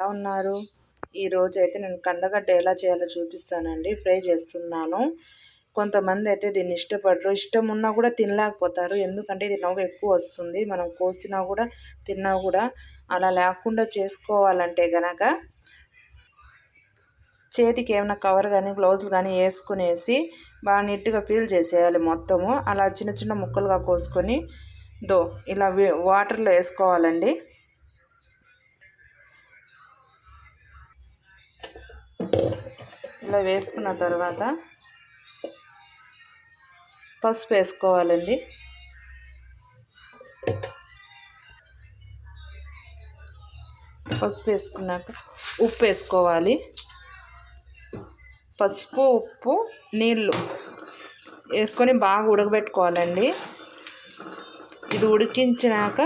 ఎలా ఉన్నారు? ఈరోజు అయితే నేను కందగడ్డ ఎలా చేయాలో చూపిస్తానండి. ఫ్రై చేస్తున్నాను. కొంతమంది అయితే దీన్ని ఇష్టపడరు. ఇష్టం ఉన్నా కూడా తినలేకపోతారు. ఎందుకంటే ఇది నవ్వు ఎక్కువ వస్తుంది. మనం కోసినా కూడా తిన్నా కూడా అలా లేకుండా చేసుకోవాలంటే గనక చేతికి ఏమైనా కవర్ కానీ గ్లౌజులు కానీ వేసుకునేసి బాగా నీట్గా పీల్ చేసేయాలి మొత్తము. అలా చిన్న చిన్న ముక్కలుగా కోసుకొని దో ఇలా వాటర్లో వేసుకోవాలండి. ఇలా వేసుకున్న తర్వాత పసుపు వేసుకోవాలండి. పసుపు వేసుకున్నాక ఉప్పు వేసుకోవాలి. పసుపు ఉప్పు నీళ్ళు వేసుకొని బాగా ఉడకబెట్టుకోవాలండి. ఇది ఉడికించినాక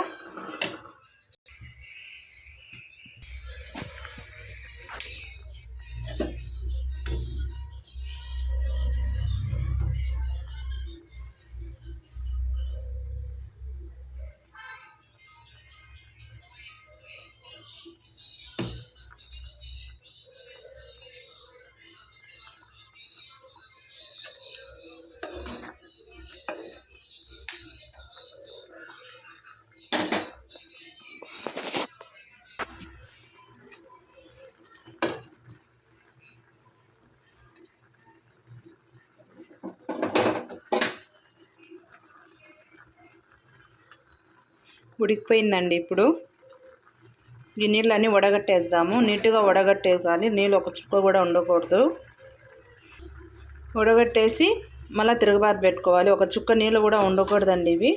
ఉడికిపోయిందండి ఇప్పుడు. ఈ నీళ్ళన్నీ వడగట్టేద్దాము. నీట్గా వడగట్టేయాలి. కానీ నీళ్ళు ఒక చుక్క కూడా ఉండకూడదు. వడగట్టేసి మళ్ళీ తిరగబాత పెట్టుకోవాలి. ఒక చుక్క నీళ్ళు కూడా ఉండకూడదండి ఇవి.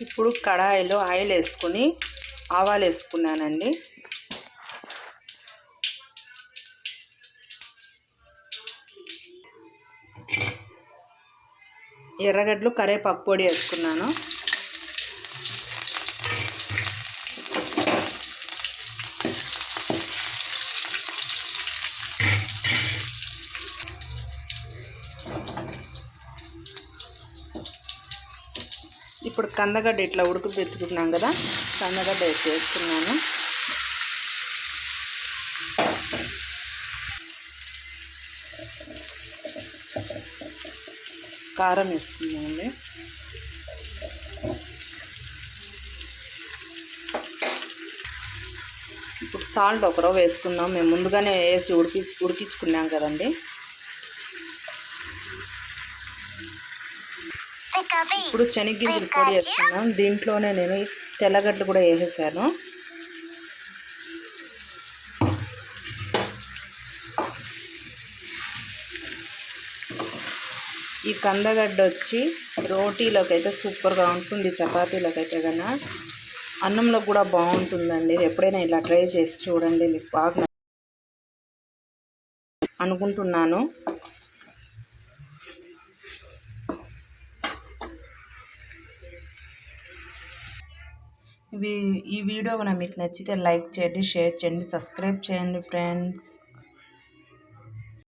ఇప్పుడు కడాయిలో ఆయిల్ వేసుకొని ఆవాలు వేసుకున్నానండి. ఎర్రగడ్డలు కరేపాకు పొడి వేసుకున్నాను. ఇప్పుడు కందగడ్డ ఇట్లా ఉడుకు పెట్టుకున్నాం కదా కందగడ్డ వేసి వేసుకున్నాను కారం వేసుకున్నామండి ఇప్పుడు సాల్ట్ ఒక రవ్వ వేసుకుందాం. మేము ముందుగానే వేసి ఉడికి ఉడికించుకున్నాం కదండి. ఇప్పుడు శనగ్గింజలు పొడి వేసుకున్నాం దీంట్లోనే నేను తెల్లగడ్డలు కూడా వేసేసాను. ఈ కందగడ్డ వచ్చి రోటీలోకి అయితే సూపర్గా ఉంటుంది చపాతీలోకి అయితే కన్నా. అన్నంలో కూడా బాగుంటుందండి. ఎప్పుడైనా ఇలా ట్రై చేసి చూడండి మీకు బాగా అనుకుంటున్నాను. ఈ వీడియో మీకు నచ్చితే లైక్ చేయండి షేర్ చేయండి సబ్స్క్రైబ్ చేయండి ఫ్రెండ్స్.